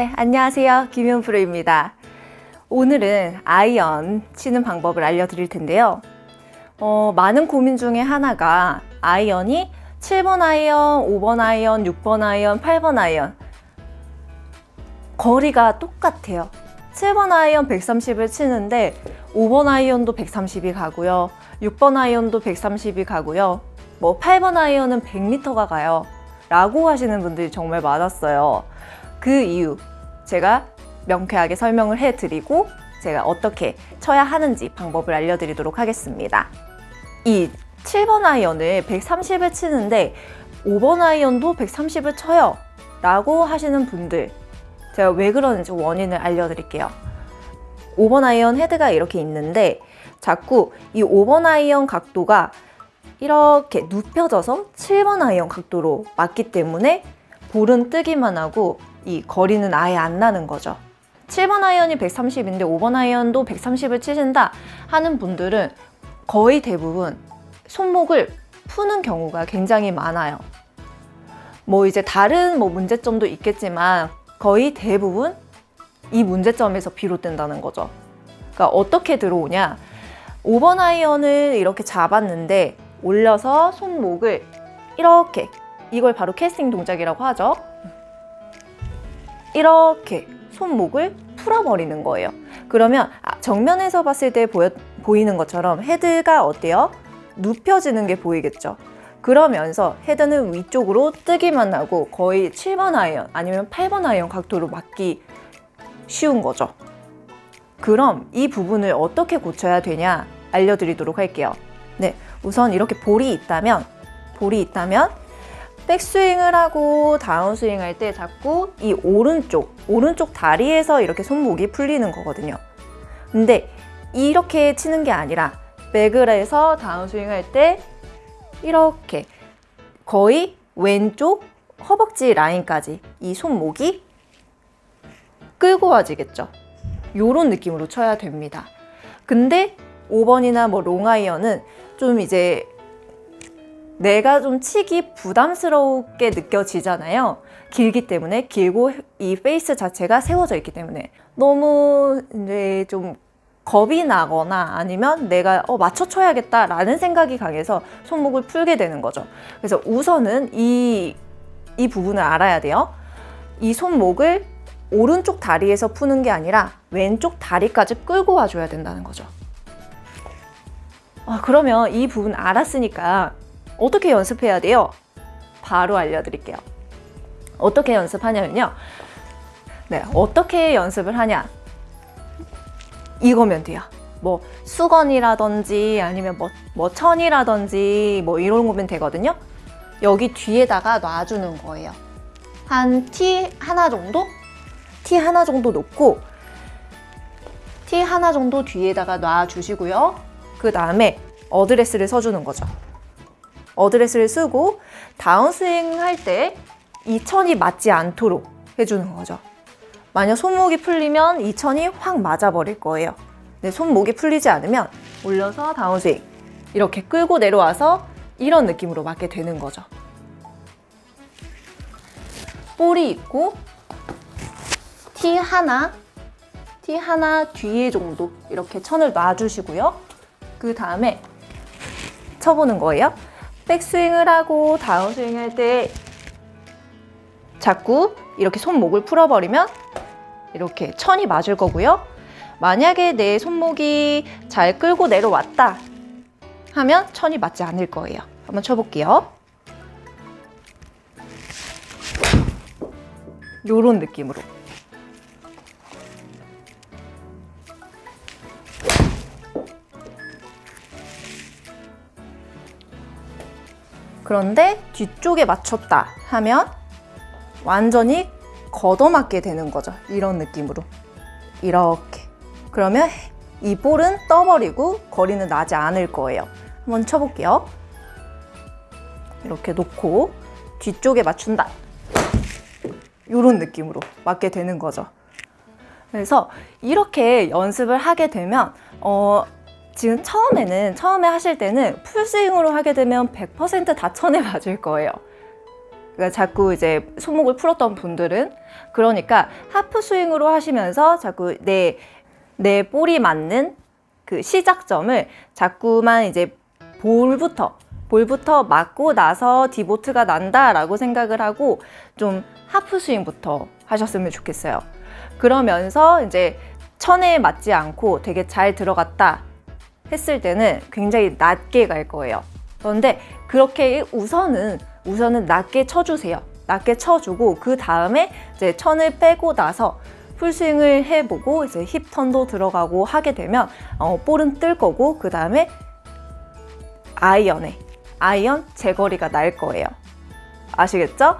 네, 안녕하세요. 김현 프로입니다. 오늘은 아이언 치는 방법을 알려드릴 텐데요. 어, 많은 고민 중에 하나가 아이언이 7번 아이언, 5번 아이언, 6번 아이언, 8번 아이언 거리가 똑같아요. 7번 아이언 130을 치는데 5번 아이언도 130이 가고요. 6번 아이언도 130이 가고요. 뭐 8번 아이언은 100m가 가요. 라고 하시는 분들이 정말 많았어요. 그 이유 제가 명쾌하게 설명을 해드리고 제가 어떻게 쳐야 하는지 방법을 알려드리도록 하겠습니다. 이 7번 아이언을 130을 치는데 5번 아이언도 130을 쳐요. 라고 하시는 분들 제가 왜 그러는지 원인을 알려드릴게요. 5번 아이언 헤드가 이렇게 있는데 자꾸 이 5번 아이언 각도가 이렇게 눕혀져서 7번 아이언 각도로 맞기 때문에 볼은 뜨기만 하고 이 거리는 아예 안 나는 거죠. 7번 아이언이 130인데 5번 아이언도 130을 치신다 하는 분들은 거의 대부분 손목을 푸는 경우가 굉장히 많아요. 뭐 이제 다른 뭐 문제점도 있겠지만 거의 대부분 이 문제점에서 비롯된다는 거죠. 그러니까 어떻게 들어오냐? 5번 아이언을 이렇게 잡았는데 올려서 손목을 이렇게 이걸 바로 캐스팅 동작이라고 하죠. 이렇게 손목을 풀어버리는 거예요. 그러면 아, 정면에서 봤을 때 보여, 보이는 것처럼 헤드가 어때요? 눕혀지는 게 보이겠죠. 그러면서 헤드는 위쪽으로 뜨기만 하고 거의 7번 아이언 아니면 8번 아이언 각도로 맞기 쉬운 거죠. 그럼 이 부분을 어떻게 고쳐야 되냐 알려드리도록 할게요. 네, 우선 이렇게 볼이 있다면 볼이 있다면 백스윙을 하고 다운스윙 할 때 자꾸 이 오른쪽 오른쪽 다리에서 이렇게 손목이 풀리는 거거든요. 근데 이렇게 치는 게 아니라 백을 해서 다운스윙 할 때 이렇게 거의 왼쪽 허벅지 라인까지 이 손목이 끌고 와지겠죠. 요런 느낌으로 쳐야 됩니다. 근데 5번이나 뭐 롱아이언은 좀 이제 내가 좀 치기 부담스럽게 느껴지잖아요. 길기 때문에 길고 이 페이스 자체가 세워져 있기 때문에 너무 이제 좀 겁이 나거나 아니면 내가 어, 맞춰 쳐야겠다라는 생각이 강해서 손목을 풀게 되는 거죠. 그래서 우선은 이, 이 부분을 알아야 돼요. 이 손목을 오른쪽 다리에서 푸는 게 아니라 왼쪽 다리까지 끌고 와줘야 된다는 거죠. 아, 그러면 이 부분 알았으니까 어떻게 연습해야 돼요? 바로 알려드릴게요. 어떻게 연습하냐면요. 네, 어떻게 연습을 하냐? 이거면 돼요. 뭐 수건이라든지 아니면 뭐, 뭐 천이라든지 뭐 이런 거면 되거든요. 여기 뒤에다가 놔주는 거예요. 한 티 하나 정도? 티 하나 정도 놓고 티 하나 정도 뒤에다가 놔주시고요. 그 다음에 어드레스를 서주는 거죠. 어드레스를 쓰고 다운스윙 할 때 이 천이 맞지 않도록 해주는 거죠. 만약 손목이 풀리면 이 천이 확 맞아버릴 거예요. 근데 손목이 풀리지 않으면 올려서 다운스윙 이렇게 끌고 내려와서 이런 느낌으로 맞게 되는 거죠. 볼이 있고 티 하나, 티 하나 뒤에 정도 이렇게 천을 놔주시고요. 그 다음에 쳐보는 거예요. 백스윙을 하고 다운스윙 할 때 자꾸 이렇게 손목을 풀어버리면 이렇게 천이 맞을 거고요. 만약에 내 손목이 잘 끌고 내려왔다 하면 천이 맞지 않을 거예요. 한번 쳐볼게요. 요런 느낌으로. 그런데 뒤쪽에 맞췄다 하면 완전히 걷어맞게 되는 거죠. 이런 느낌으로. 이렇게. 그러면 이 볼은 떠버리고 거리는 나지 않을 거예요. 한번 쳐볼게요. 이렇게 놓고 뒤쪽에 맞춘다. 이런 느낌으로 맞게 되는 거죠. 그래서 이렇게 연습을 하게 되면 어, 지금 처음에는 처음에 하실 때는 풀스윙으로 하게 되면 100%다 천에 맞을 거예요. 그러니까 자꾸 이제 손목을 풀었던 분들은 그러니까 하프 스윙으로 하시면서 자꾸 내, 내 볼이 맞는 그 시작점을 자꾸만 이제 볼부터 볼부터 맞고 나서 디보트가 난다라고 생각을 하고 좀 하프 스윙부터 하셨으면 좋겠어요. 그러면서 이제 천에 맞지 않고 되게 잘 들어갔다 했을 때는 굉장히 낮게 갈 거예요. 그런데 그렇게 우선은 우선은 낮게 쳐주세요. 낮게 쳐주고 그 다음에 이제 천을 빼고 나서 풀스윙을 해보고 이제 힙 턴도 들어가고 하게 되면 어, 볼은 뜰 거고 그 다음에 아이언에 아이언 제거리가 날 거예요. 아시겠죠?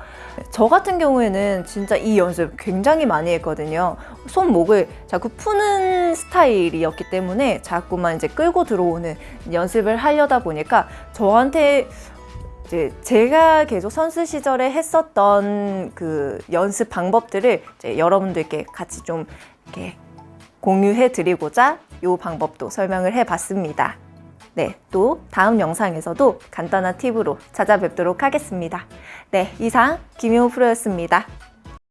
저 같은 경우에는 진짜 이 연습 굉장히 많이 했거든요. 손목을 자꾸 푸는 스타일이었기 때문에 자꾸만 이제 끌고 들어오는 연습을 하려다 보니까 저한테 이제 제가 계속 선수 시절에 했었던 그 연습 방법들을 이제 여러분들께 같이 좀 이렇게 공유해 드리고자 이 방법도 설명을 해 봤습니다. 네, 또 다음 영상에서도 간단한 팁으로 찾아뵙도록 하겠습니다. 네, 이상 김효 프로였습니다.